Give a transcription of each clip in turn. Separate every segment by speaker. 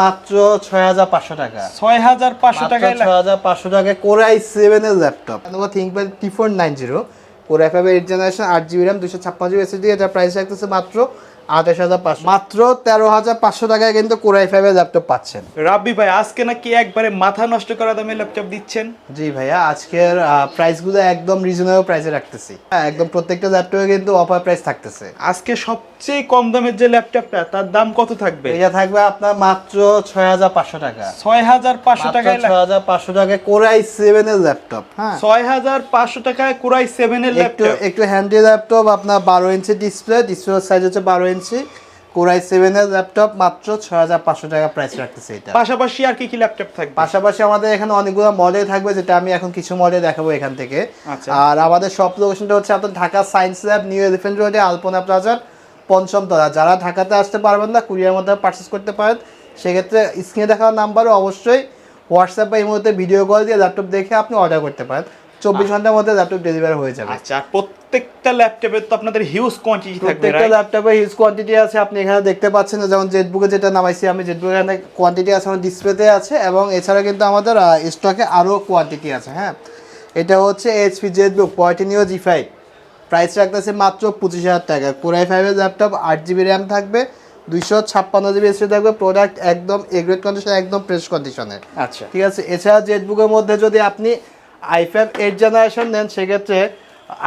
Speaker 1: মাত্র ছয় হাজার পাঁচশো টাকা।
Speaker 2: ছয় হাজার পাঁচশো টাকা
Speaker 1: ছয় হাজার পাঁচশো টাকা কোরাই সেভেন এর laptop ThinkPad T four nine zero core i five eight generation আট জিবি র্যাম দুশো ছাপ্পান্ন জিবি এসএসডি এটা প্রাইস রাখতেছে মাত্র আঠাশ হাজার পাঁচশো। মাত্র তেরো হাজার পাঁচশো টাকায় কিন্তু কোরাই ফাইভের ল্যাপটপ পাচ্ছেন।
Speaker 2: রাব্বি ভাই আজকে নাকি একবারে মাথা নষ্ট করা দামে ল্যাপটপ দিচ্ছেন?
Speaker 1: জি ভাইয়া আজকের প্রাইসগুলো একদম রিজনেবল প্রাইসে রাখতেছি। হ্যাঁ একদম প্রত্যেকটা ল্যাপটপে কিন্তু অফার প্রাইস থাকতেছে।
Speaker 2: আজকে সবচেয়ে কম দামের যে ল্যাপটপটা তার দাম কত থাকবে?
Speaker 1: এটা থাকবে আপনার মাত্র ছয় হাজার পাঁচশো টাকা।
Speaker 2: ছয় হাজার পাঁচশো টাকায়
Speaker 1: ছয় হাজার পাঁচশো টাকায় কোরাই সেভেন এর ল্যাপটপ হ্যাঁ।
Speaker 2: ছয় হাজার পাঁচশো টাকায় কুরাই সেভেন এর ল্যাপটপ
Speaker 1: একটু হ্যান্ডি ল্যাপটপ আপনার বারো ইঞ্চি ডিসপ্লে ডিসপ্লে সাইজ হচ্ছে বারো ইঞ্চি কোরাই সেভেন এর ল্যাপটপ মাত্র ছয় হাজার পাঁচশো টাকা প্রাইস রাখতেছে এটা।
Speaker 2: পাশাপাশি আর কি কি ল্যাপটপ থাকবে?
Speaker 1: পাশাপাশি আমাদের এখানে অনেকগুলো মডেল থাকবে যেটা আমি এখন কিছু মডেল দেখাবো এখান থেকে।
Speaker 2: আচ্ছা।
Speaker 1: আর আমাদের সব লোকেশনটা হচ্ছে আপনার Dhaka science lab New Elephant রোডে আলপনা প্লাজার পঞ্চম তলা। যারা ঢাকাতে আসতে পারবেন না কুরিয়ার মধ্যে পারচেস করতে পারেন। সেক্ষেত্রে স্ক্রিনে দেখার নাম্বারে অবশ্যই হোয়াটসঅ্যাপ বা এই মুহূর্তে ভিডিও কল দিয়ে ল্যাপটপ দেখে আপনি অর্ডার করতে পারেন। চব্বিশ ঘণ্টার মধ্যে ল্যাপটপ ডেলিভারি হয়ে যাবে।
Speaker 2: আচ্ছা প্রত্যেকটা ল্যাপটপে তো আপনাদের হিউজ কোয়ান্টিটি থাকবে
Speaker 1: প্রত্যেকটা? ল্যাপটপে হিউজ কোয়ান্টিটি আছে। আপনি এখানে দেখতে পাচ্ছেন যেমন জেটবুকে যেটা নামাইছি আমি জেটবুকে এখানে কোয়ান্টিটি আছে আমার ডিসপ্লেতে আছে এবং এছাড়া কিন্তু আমাদের স্টকে আরও কোয়ান্টিটি আছে হ্যাঁ? এটা হচ্ছে এইচপি জেটবুক পয়েন্টিনিও জি ফাইভ প্রাইস রাখতেছে মাত্র পঁচিশ হাজার টাকা। কোরাই ফাইভের ল্যাপটপ আট জিবি র্যাম থাকবে দুইশো ছাপ্পান্ন জিবি এসে থাকবে প্রোডাক্ট একদম এগ্রেড কন্ডিশন একদম ফ্রেশ কন্ডিশনের
Speaker 2: আচ্ছা।
Speaker 1: ঠিক আছে? এছাড়া জেটবুকের মধ্যে যদি আপনি আই ফাইভ এইট জেনারেশন নেন সেক্ষেত্রে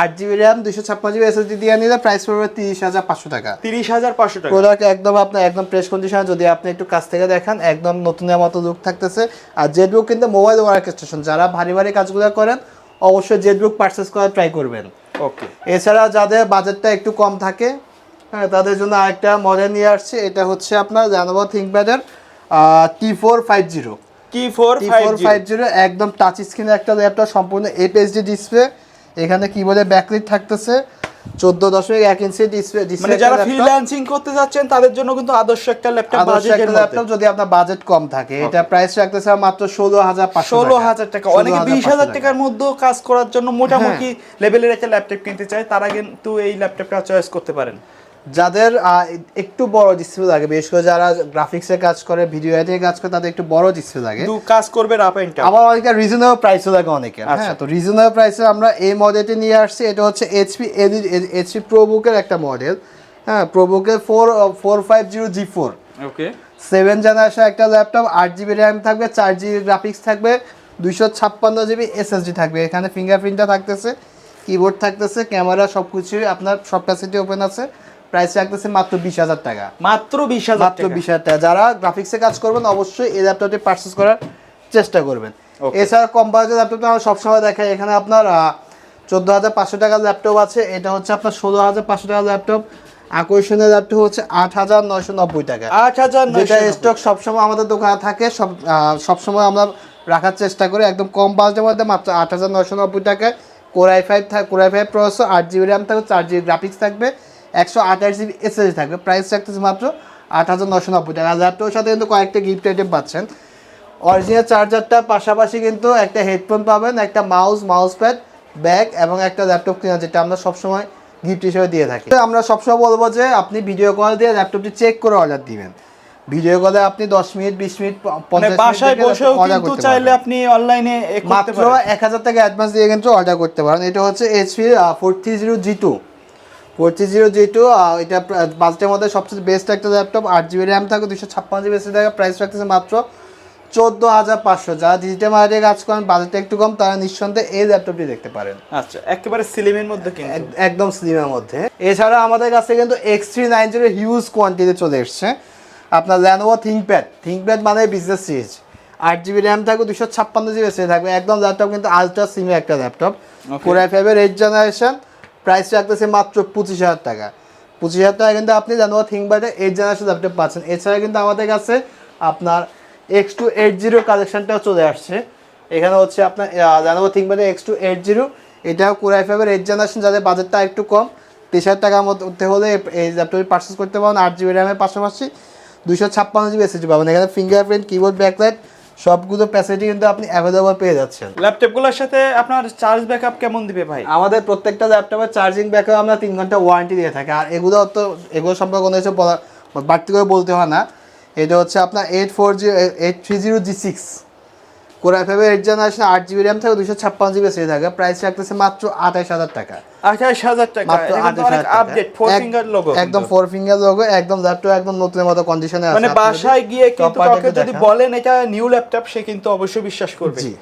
Speaker 1: আট জিবি র্যাম দুশো ছাপ্পান্ন জিবি এসএসডি দিয়ে নিলে প্রাইস পড়বে তিরিশ হাজার পাঁচশো টাকা।
Speaker 2: তিরিশ হাজার পাঁচশো টাকা।
Speaker 1: প্রোডাক্ট একদম আপনার একদম প্রেস কন্ডিশন যদি আপনি একটু কাছ থেকে দেখেন একদম নতুনের মতো লুক থাকতেছে। আর জেটবুক কিন্তু মোবাইল ওয়ার্ক স্টেশন যারা ভারী ভারী কাজগুলো করেন অবশ্যই জেটবুক পারচেস করার ট্রাই করবেন।
Speaker 2: ওকে
Speaker 1: এছাড়া যাদের বাজেটটা একটু কম থাকে হ্যাঁ তাদের জন্য আরেকটা মডেল নিয়ে আসছে এটা হচ্ছে আপনার জানাব থিঙ্কপ্যাডের টি ফোর ফাইভ জিরো
Speaker 2: কি ফোর
Speaker 1: টি
Speaker 2: ফাইভ
Speaker 1: জিরো একদম টাচ স্ক্রিনের একটা ল্যাপটপ সম্পূর্ণ এপিএসডি ডিসপ্লে এখানে কিবোর্ডে ব্যাকলিট থাকতেছে। চোদ্দ দশমিক এক ইঞ্চি ডিসপ্লে ডিসপ্লে
Speaker 2: যারা ফ্রিল্যান্সিং করতে যাচ্ছেন তাদের জন্য কিন্তু আদর্শ একটা ল্যাপটপ
Speaker 1: আদর্শ একটা ল্যাপটপ যদি আপনার বাজেট কম থাকে। এটা প্রাইস রাখতেছে মাত্র ষোলো হাজার
Speaker 2: ষোলো হাজার টাকা। অনেকে বিশ হাজার টাকার মধ্যেও কাজ করার জন্য মোটামুটি লেভেলের একটা ল্যাপটপ কিনতে চায়। তারা কিন্তু এই ল্যাপটপটা চয়েস করতে পারেন।
Speaker 1: যাদের একটু বড় ডিসপ্লে লাগে বিশেষ করে যারা গ্রাফিক্সে কাজ করে ভিডিও এডিটে কাজ করে তাদের একটু বড় ডিসপ্লে লাগে।
Speaker 2: দু কাজ করবে রাপ এন্ড
Speaker 1: আবার অনেকে রিজনেবল প্রাইসও লাগে অনেকে
Speaker 2: আচ্ছা।
Speaker 1: হ্যাঁ তো রিজনেবল প্রাইসে আমরা এই মডেলটি নিয়ে আসছি। এটা হচ্ছে এইচপি এইচপি প্রোবুকের একটা মডেল হ্যাঁ? প্রোবুকের four four five zero G four
Speaker 2: okay
Speaker 1: seven generation একটা ল্যাপটপ আট জিবি র্যাম থাকবে চার জিবি গ্রাফিক্স থাকবে দুইশো ছাপ্পান্ন জিবি এসএসডি থাকবে। এখানে ফিঙ্গারপ্রিন্টটা থাকতেছে কিবোর্ড থাকতেছে ক্যামেরা সব কিছুই আপনার সব ফ্যাসিলিটি ওপেন আছে। প্রাইস রাখতেছে মাত্র বিশ হাজার টাকা।
Speaker 2: মাত্র বিশ হাজার
Speaker 1: মাত্র বিশ হাজার টাকা। যারা গ্রাফিক্সে কাজ করবেন অবশ্যই এই ল্যাপটপটি পারচেস করার চেষ্টা করবেন. এছাড়া কম বাজেট ল্যাপটপ আমরা সবসময় দেখাই। এখানে আপনার চোদ্দ হাজার পাঁচশো টাকার ল্যাপটপ আছে। এটা হচ্ছে আপনার ষোলো হাজার পাঁচশো টাকার ল্যাপটপ আকর্ষণীয় ল্যাপটপ হচ্ছে আট হাজার নয়শো নব্বই টাকা।
Speaker 2: আট হাজার
Speaker 1: যেটা স্টক সবসময় আমাদের দোকানে থাকে সব সবসময় আমরা রাখার চেষ্টা করি। একদম কম বাজেটের মধ্যে মাত্র আট হাজার নয়শো নব্বই টাকায়। কোরাই ফাইভ থাক কোরাই ফাইভ প্রসেসর আট জিবি র্যাম থাকবে চার জিবি গ্রাফিক্স থাকবে। একশো আঠাশ জিবি এসএসডি থাকবে। প্রাইস থাকতেছে মাত্র আট হাজার নশো নব্বই। টাকা ল্যাপটপের সাথে কিন্তু কয়েকটা গিফট আইটেম পাচ্ছেন। অরিজিনাল চার্জারটার পাশাপাশি কিন্তু একটা হেডফোন পাবেন একটা মাউস মাউস প্যাড ব্যাগ এবং একটা ল্যাপটপ কেনা যেটা আমরা সবসময় গিফট হিসেবে দিয়ে থাকি। আমরা সবসময় বলব যে আপনি ভিডিও কল দিয়ে ল্যাপটপটি চেক করে অর্ডার দিবেন। ভিডিও কলে আপনি 10 মিনিট 20 মিনিট
Speaker 2: মানে বাসায় চাইলে আপনি অনলাইনে
Speaker 1: মাত্র 1000 টাকা অ্যাডভান্স দিয়ে কিন্তু অর্ডার করতে পারেন। এটা হচ্ছে HP four three zero G two forty zero G two এটা বাজেটের মধ্যে সবচেয়ে বেস্ট একটা ল্যাপটপ আট জিবি র্যাম থাকে দুশো ছাপ্পান্ন জিবি এসে থাকে প্রাইস রাখতেছে মাত্র চোদ্দ হাজার পাঁচশো। যারা ডিজিটাল মার্কেটে কাজ করেন বাজেটটা একটু কম তারা নিঃসন্দেহে এই ল্যাপটপটি দেখতে পারেন।
Speaker 2: আচ্ছা একেবারে সিলিমের মধ্যে
Speaker 1: একদম সিলিমের মধ্যে। এছাড়া আমাদের কাছে কিন্তু X three nine zero huge quantity চলে এসছে। আপনার ল্যানোভো থিঙ্কপ্যাড থিঙ্কপ্যাড মানে বিজনেস সিরিজ আট জিবি র্যাম থাকবে দুশো ছাপ্পান্ন জিবি এসে থাকবে। একদম ল্যাপটপ কিন্তু আলট্রা সিমে একটা ল্যাপটপ কোরআই ফাইভের এইট জেনারেশন প্রাইস রাখতেছে মাত্র পঁচিশ হাজার টাকা। পঁচিশ হাজার টাকা কিন্তু আপনি ল্যানোভো থিঙ্কপ্যাডে এইট জেনারেশন আপনি পাচ্ছেন। এছাড়া কিন্তু আমাদের কাছে আপনার এক্স টু এইট জিরো কালেকশনটাও চলে আসছে। এখানে হচ্ছে আপনার ল্যানোভো থিঙ্কপ্যাডে এক্স টু এইট জিরো এটাও কোরাই ফাইভের এইট জেনারেশন যাদের বাজেটটা একটু কম। তিরিশ হাজার টাকার মধ্যে হলে এই ল্যাপটপটি পারচেস করতে পারেন। আট জিবি র্যামের পাশাপাশি দুশো ছাপ্পান্ন জিবি এসএসডি পাবেন। এখানে ফিঙ্গারপ্রিন্ট কিবোর্ড ব্যাকলাইট সবগুলো ফ্যাসিলিটি কিন্তু আপনি অ্যাভেলেবল পেয়ে যাচ্ছেন।
Speaker 2: ল্যাপটপগুলোর সাথে আপনার চার্জ ব্যাকআপ কেমন দিবে ভাই?
Speaker 1: আমাদের প্রত্যেকটা ল্যাপটপের চার্জিং ব্যাকআপ আমরা তিন ঘণ্টা ওয়ারেন্টি দিয়ে থাকি। আর এগুলো তো এগুলো সম্পর্কে কোনো কিছু বলা বাড়তি করে বলতে হয় না। এটা হচ্ছে আপনার eight four zero eight three zero G six core i ফাইভের এইট জেনারেশন আট জিবি র্যাম থাকে দুশো ছাপ্পান্ন জিবি সেই থাকে। প্রাইস রাখতেছে মাত্র আঠাশ হাজার টাকা।
Speaker 2: আঠাশ হাজার টাকা।
Speaker 1: মাত্র আঠাশ হাজার
Speaker 2: আপডেট ফোর ফিঙ্গার লোগো
Speaker 1: একদম ফোর ফিঙ্গার লোগো একদম ল্যাপটপ একদম নতুনের মতো কন্ডিশনে আছে।
Speaker 2: মানে বাসায় গিয়ে কিন্তু যদি বলেন এটা নিউ ল্যাপটপ সে কিন্তু অবশ্যই বিশ্বাস করবে।
Speaker 1: জি।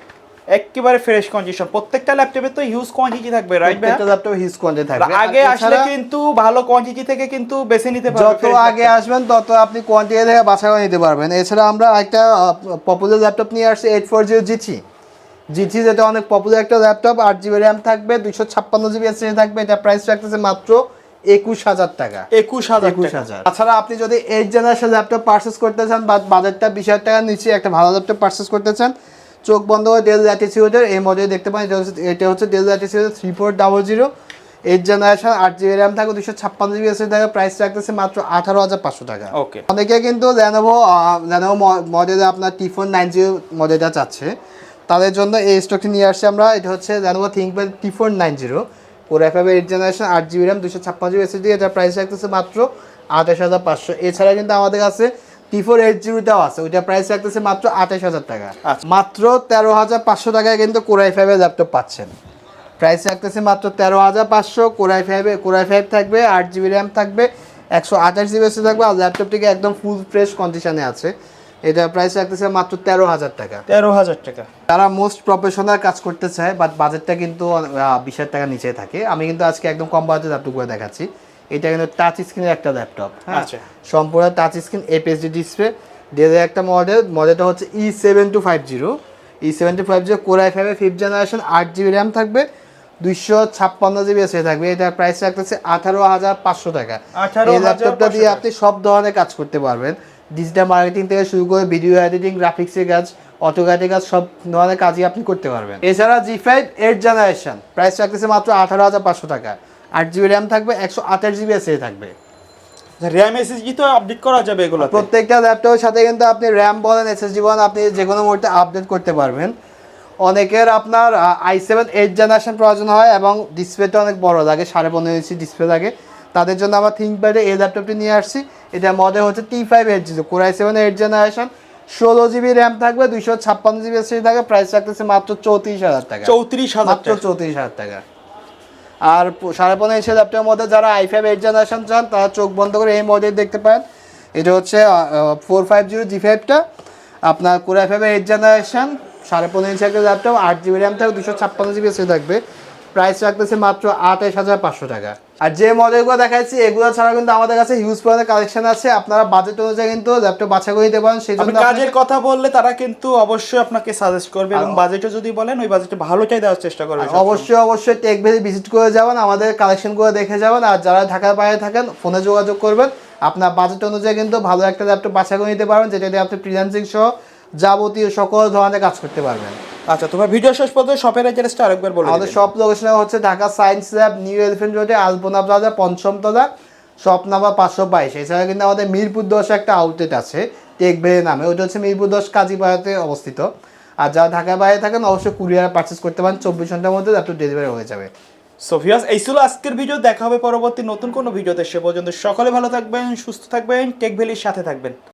Speaker 2: একেবারে ফ্রেশ কন্ডিশন প্রত্যেকটা ল্যাপটপে তো হিউজ কোয়ান্টিটি থাকবে রাইট
Speaker 1: প্রত্যেকটা ল্যাপটপ হিউজ কোয়ান্টিটি থাকবে।
Speaker 2: আগে আসলে কিন্তু ভালো কোয়ান্টিটি থেকে কিন্তু বেছে নিতে পারবে
Speaker 1: যত আগে আসবেন তত আপনি কোয়ান্টিটি থেকে বাছাই করে নিতে পারবেন। এছাড়া আমরা একটা পপুলার ল্যাপটপ নিয়ে আসছি eight four zero G three G three যেটা অনেক পপুলার একটা ল্যাপটপ আট জিবি র্যাম থাকবে দুশো ছাপ্পান্ন জিবি এসএসডি থাকবে এটা প্রাইস রাখতেছে মাত্র একুশ হাজার টাকা।
Speaker 2: একুশ হাজার
Speaker 1: একুশ
Speaker 2: টাকা।
Speaker 1: হাজার। তাছাড়া আপনি যদি এইট জেনারেশন ল্যাপটপ পারচেস করতে চান বা বাজেটটা বিশ হাজার টাকার নিচে একটা ভালো ল্যাপটপ পারচেস করতে চান চোখ বন্ধ করে ডেল ল্যাটিচিউডের এই মডেল দেখতে পান এটা হচ্ছে এটা হচ্ছে Dell ল্যাটিচিউডের three four double zero eight generation আট জিবি র্যাম থাকে দুশো ছাপ্পান্ন জিবি এসে থাকে। প্রাইস রাখতেছে মাত্র আঠারো হাজার পাঁচশো টাকা।
Speaker 2: ওকে
Speaker 1: অনেকে কিন্তু ল্যানোভো ল্যানোভো মডেলে আপনার টি ফোর নাইন জিরো মডেলটা চাচ্ছে। তাদের জন্য এই স্টকটি নিয়ে আসছে আমরা। এটা হচ্ছে Lenovo ThinkPad T four nine zero ওর এফ এইট জেনারেশন আট জিবি র্যাম দুশো ছাপ্পান্ন জিবি এসএসডি এটার প্রাইস রাখতেছে মাত্র আঠাশ হাজার পাঁচশো। এছাড়া কিন্তু আমাদের কাছে টি ফোর এইট জিরোটাও আছে। ওইটার প্রাইস রাখতেছে মাত্র আঠাশ হাজার টাকা।
Speaker 2: আচ্ছা।
Speaker 1: মাত্র তেরো হাজার পাঁচশো টাকায় কিন্তু কোরাই ফাইভের ল্যাপটপ পাচ্ছেন। প্রাইস রাখতেছে মাত্র তেরো হাজার পাঁচশো। কোরাই ফাইভে কোরাই ফাইভ থাকবে আট জিবি র্যাম থাকবে একশো আঠাশ জিবি এসে থাকবে আর ল্যাপটপটিকে একদম ফুল ফ্রেশ কন্ডিশনে আছে। এটা প্রাইস রাখতেছে মাত্র তেরো হাজার টাকা।
Speaker 2: তেরো হাজার টাকা।
Speaker 1: যারা মোস্ট প্রফেশনাল কাজ করতে চায় বাট বাজেটটা কিন্তু বিশ হাজার টাকা নিচে থাকে। আমি কিন্তু আজকে একদম কম বাজেট ল্যাপটপ করে দেখাচ্ছি। এটা কিন্তু টাচ স্ক্রিনের একটা ল্যাপটপ হ্যাঁ?
Speaker 2: আচ্ছা।
Speaker 1: সম্পূর্ণ টাচ স্ক্রিন এপিএসডি ডিসপ্লে ডেলের একটা মডেল মডেলটা হচ্ছে E seven two five zero E seven two five zero core i ফাইভে ফিফথ জেনারেশন আট জিবি র্যাম থাকবে দুইশো ছাপ্পান্ন জিবি এসে থাকবে। এটার প্রাইস রাখতেছে আঠারো হাজার পাঁচশো টাকা। এই ল্যাপটপটা দিয়ে আপনি সব ধরনের কাজ করতে পারবেন। ডিজিটাল মার্কেটিং থেকে শুরু করে ভিডিও এডিটিং গ্রাফিক্সের কাজ অটোগ্রাফির কাজ সব ধরনের কাজই আপনি করতে পারবেন। এছাড়া G five eight generation price রাখতেছে মাত্র আঠারো হাজার পাঁচশো টাকা। আট জিবি র্যাম থাকবে একশো আঠাশ জিবি এসে থাকবে।
Speaker 2: র্যাম এসএসডি তো আপডেট করা যাবে এগুলো
Speaker 1: প্রত্যেকটা ল্যাপটপের সাথে কিন্তু আপনি র্যাম বলেন এসএসডি বলেন আপনি যে কোনো মুহূর্তে আপডেট করতে পারবেন। অনেকের আপনার আই সেভেন এইট জেনারেশন প্রয়োজন হয় এবং ডিসপ্লেটা অনেক বড় লাগে সাড়ে পনেরো ইঞ্চি ডিসপ্লে লাগে। তাদের জন্য আমরা থিঙ্কপ্যাডে এই ল্যাপটপটি নিয়ে আসছি। এটা মডেল হচ্ছে T five eight zero core i seven eight generation ষোলো জিবি র্যাম থাকবে দুইশো ছাপ্পান্ন জিবি এসএসডি থাকবে প্রাইস রাখতেছে মাত্র চৌত্রিশ হাজার টাকা।
Speaker 2: চৌত্রিশ হাজার
Speaker 1: মাত্র চৌত্রিশ হাজার টাকা। আর সাড়ে পনেরো ইঞ্চি ল্যাপটপের মধ্যে যারা আই ফাইভ এইট জেনারেশন চান, তারা চোখ বন্ধ করে এই মডেল দেখতে পারেন। এটা হচ্ছে ফোর ফাইভ জিরো জি ফাইভটা আপনার কোরআই ফাইভ এইট জেনারেশন সাড়ে পনেরো ইঞ্চি একটা ল্যাপটপ, আট জিবি র্যাম থাকবে দুশো ছাপ্পান্ন জিবি এসে থাকবে। প্রাইস রাখতেছে মাত্র আঠাশ হাজার পাঁচশো টাকা। আর যে মডেলগুলো দেখাচ্ছি এগুলো ছাড়া কিন্তু আমাদের কাছে হিউজ পরিমাণে কালেকশন আছে। আপনারা বাজেট অনুযায়ী কিন্তু ল্যাপটপ বাছা করে নিতে পারেন। সেই জন্য
Speaker 2: কাজের কথা বললে তারা কিন্তু অবশ্যই আপনাকে সাজেস্ট করবে এবং বাজেটও যদি বলেন ওই বাজেটে ভালোটাই দেওয়ার চেষ্টা করবে
Speaker 1: অবশ্যই অবশ্যই টেক ভ্যালি ভিজিট করে যাবেন আমাদের কালেকশনগুলো দেখে যাবেন। আর যারা ঢাকার বাইরে থাকেন ফোনে যোগাযোগ করবেন। আপনার বাজেট অনুযায়ী কিন্তু ভালো একটা ল্যাপটপ বাছা করে নিতে পারবেন যেটা দিয়ে আপনি ফ্রিল্যান্সিং সহ যাবতীয় সকল ধরনের কাজ করতে পারবেন।
Speaker 2: আচ্ছা তোমার ভিডিও শেষ পর্যন্ত শপের অ্যাড্রেসটা আরেকবার বলে
Speaker 1: আমাদের। শপ লোকেশন হচ্ছে Dhaka science lab New Elephant রোডে আলপনা প্লাজা পঞ্চমতলা শপ নাম্বার পাঁচশো বাইশ। এছাড়া কিন্তু আমাদের মিরপুর দশ একটা আউটলেট আছে টেক ভ্যালি নামে। ওটা হচ্ছে মিরপুর দশ কাজীপাড়াতে অবস্থিত। আর যারা ঢাকার বাইরে থাকেন অবশ্যই কুরিয়ার পার্চেস করতে পারেন। চব্বিশ ঘণ্টার মধ্যে ল্যাপটপ ডেলিভারি হয়ে যাবে।
Speaker 2: সোফিয়াস এই ছিল আজকের ভিডিও দেখা হবে পরবর্তী নতুন কোনো ভিডিওতে সে পর্যন্ত সকলে ভালো থাকবেন সুস্থ থাকবেন টেক ভ্যালির সাথে থাকবেন।